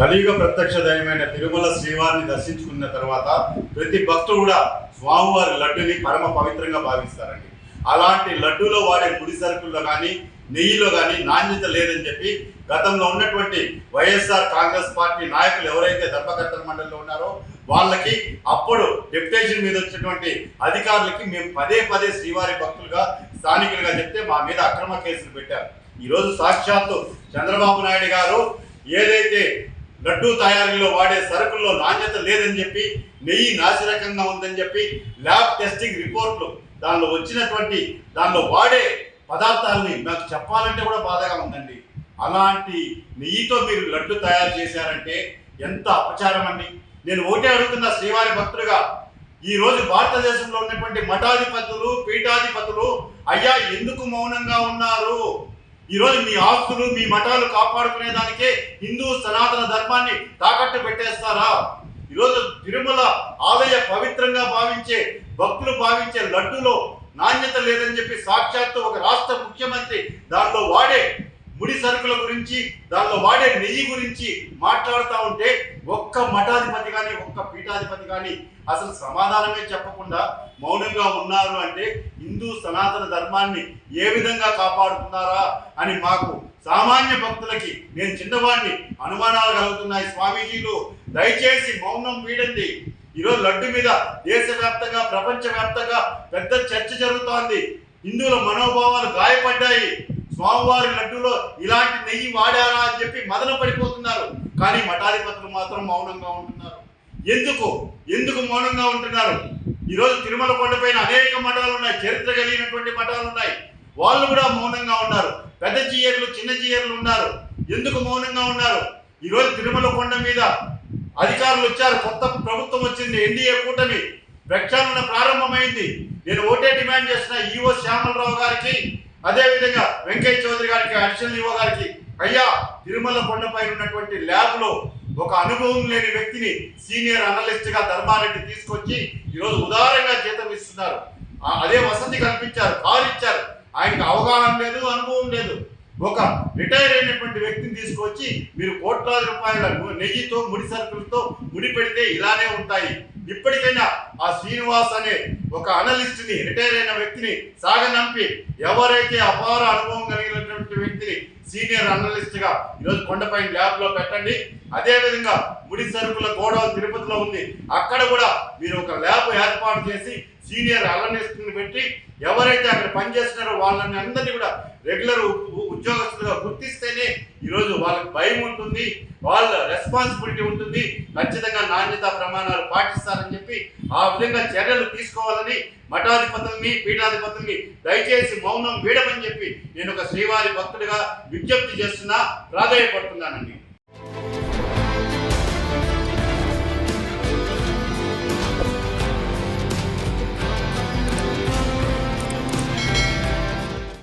కలియుగ ప్రత్యక్ష దైవమైన తిరుమల శ్రీవారిని దర్శించుకున్న తర్వాత ప్రతి భక్తుడు కూడా స్వామివారి లడ్డుని పరమ పవిత్రంగా భావిస్తారండి. అలాంటి లడ్డూలో వాడే ముడి సరుకుల్లో కానీ నెయ్యిలో కానీ నాణ్యత లేదని చెప్పి గతంలో ఉన్నటువంటి వైఎస్ఆర్ కాంగ్రెస్ పార్టీ నాయకులు ఎవరైతే ధర్మకర్తల మండలిలో ఉన్నారో వాళ్ళకి అప్పుడు డెప్యుటేషన్ మీద వచ్చినటువంటి అధికారులకి మేము పదే పదే శ్రీవారి భక్తులుగా స్థానికులుగా చెప్తే మా మీద అక్రమ కేసులు పెట్టారు. ఈరోజు సాక్షాత్తు చంద్రబాబు నాయుడు గారు ఏదైతే లడ్డూ తయారీలో వాడే సరుకుల్లో నాణ్యత లేదని చెప్పి నెయ్యి నాసిరకంగా ఉందని చెప్పి ల్యాబ్ టెస్టింగ్ రిపోర్ట్లు దానిలో వచ్చినటువంటి దానిలో వాడే పదార్థాలని నాకు చెప్పాలంటే కూడా బాధగా ఉందండి. అలాంటి నెయ్యితో మీరు లడ్డు తయారు చేశారంటే ఎంత అపచారం అండి. నేను ఒకటే అడుగుతున్న శ్రీవారి భక్తులుగా ఈ రోజు భారతదేశంలో ఉన్నటువంటి మఠాధిపతులు పీఠాధిపతులు అయ్యా ఎందుకు మౌనంగా ఉన్నారు? ఈరోజు మీ ఆస్తులు మీ మఠాలు కాపాడుకునే దానికే హిందూ సనాతన ధర్మాన్ని తాకట్టు పెట్టేస్తారా? ఈరోజు తిరుమల ఆలయ పవిత్రంగా భావించే భక్తులు భావించే లడ్డులో నాణ్యత లేదని చెప్పి సాక్షాత్తు ఒక రాష్ట్ర ముఖ్యమంత్రి దానిలో వాడే ముడి సరుకుల గురించి దానిలో వాడే నెయ్యి గురించి మాట్లాడుతూ ఉంటే ఒక్క మఠాధిపతి కానీ ఒక్క పీఠాధిపతి కానీ అసలు సమాధానమే చెప్పకుండా మౌనంగా ఉన్నారు అంటే హిందూ సనాతన ధర్మాన్ని ఏ విధంగా కాపాడుతున్నారా అని మాకు సామాన్య భక్తులకి నేను చిన్నవాడిని అనుమానాలు కలుగుతున్నాయి. స్వామీజీలు దయచేసి మౌనం వీడండి. ఈరోజు లడ్డు మీద దేశవ్యాప్తంగా ప్రపంచవ్యాప్తంగా పెద్ద చర్చ జరుగుతోంది. హిందువుల మనోభావాలు గాయపడ్డాయి. స్వామివారి లడ్డూలో ఇలాంటి నెయ్యి వాడారా అని చెప్పి మదన పడిపోతున్నారు. కానీ మఠాధిపతులు మాత్రం మౌనంగా ఉంటున్నారు. ఎందుకు? ఎందుకు మౌనంగా ఉంటున్నారు? ఈరోజు తిరుమల కొండపైన అనేక మఠాలు ఉన్నాయి. చరిత్ర కలిగినటువంటి మఠాలు ఉన్నాయి. వాళ్ళు కూడా మౌనంగా ఉన్నారు. పెద్ద చీయర్లు చిన్న చీయర్లు ఉన్నారు. ఎందుకు మౌనంగా ఉన్నారు? ఈరోజు తిరుమల కొండ మీద అధికారులు వచ్చారు. కొత్త ప్రభుత్వం వచ్చింది. ఎన్డీఏ కూటమి ప్రక్షాళన ప్రారంభమైంది. నేను ఓటే డిమాండ్ చేసిన ఈఓ శ్యామలరావు గారికి అదేవిధంగా వెంకయ్య చౌదరి గారికి అడిషనల్ ఈఓ గారికి అయ్యా తిరుమల కొండపై ఉన్నటువంటి ల్యాబ్లో ఒక అనుభవం లేని వ్యక్తిని సీనియర్ అనలిస్ట్గా ధర్మారెడ్డి తీసుకొచ్చి ఈరోజు ఉదారంగా జీతం ఇస్తున్నారు. అదే వసతి కల్పించారు కారు ఇచ్చారు. ఆయనకి అవగాహన లేదు అనుభవం లేదు. ఒక రిటైర్ అయినటువంటి వ్యక్తిని తీసుకొచ్చి మీరు కోట్లాది రూపాయల నెయ్యితో ముడి సరుకులతో ముడి పెడితే ఇలానే ఉంటాయి. ఇప్పటికైనా ఆ శ్రీనివాస్ అనే ఒక అనలిస్ట్ని రిటైర్ అయిన వ్యక్తిని సాగనంపి ఎవరైతే అపార అనుభవం కలిగినటువంటి వ్యక్తిని సీనియర్ అనలిస్ట్గా ఈరోజు కొండపైన ల్యాబ్లో పెట్టండి. అదేవిధంగా ముడి సరుకుల గోడౌన్ తిరుపతిలో ఉంది. అక్కడ కూడా మీరు ఒక ల్యాబ్ ఏర్పాటు చేసి సీనియర్ అనలిస్ట్ పెట్టి ఎవరైతే అక్కడ పనిచేస్తున్నారో వాళ్ళని అందరినీ కూడా రెగ్యులర్ ఉద్యోగస్తులుగా గుర్తిస్తేనే ఈరోజు వాళ్ళకి భయం ఉంటుంది వాళ్ళ రెస్పాన్సిబిలిటీ ఉంటుంది ఖచ్చితంగా నాణ్యత ప్రమాణాలు పాటిస్తారని చెప్పి ఆ విధంగా చర్యలు తీసుకోవాలని మఠాధిపతుల్ని పీఠాధిపతుల్ని దయచేసి మౌనం వీడమని చెప్పి నేను ఒక శ్రీవారి భక్తుడిగా విజ్ఞప్తి చేస్తున్నా ప్రాధాయపడుతున్నానండి